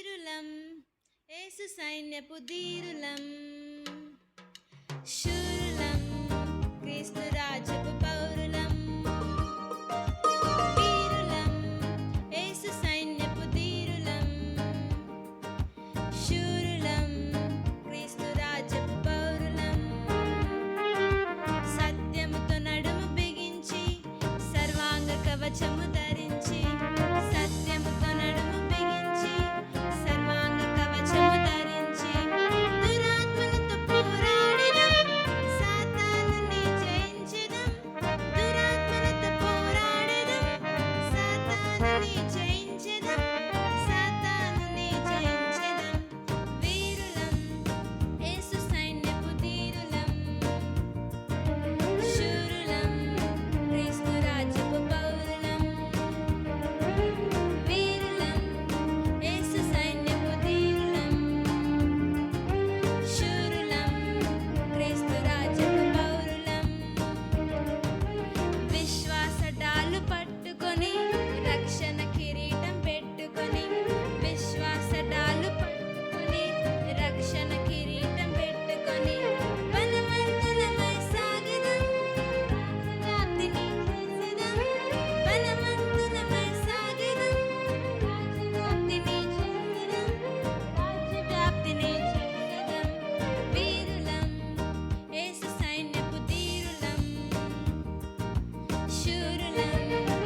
ధీరులం ఏసు సైన్యపు ధీరులం శూరులం క్రీస్తు రాజపు పౌరులం ధీరులం ఏసు శూరులం రాజపు పౌరులం సత్యముతో నడుము బిగించి సర్వాంగ కవచము ధరించి şaşırırım.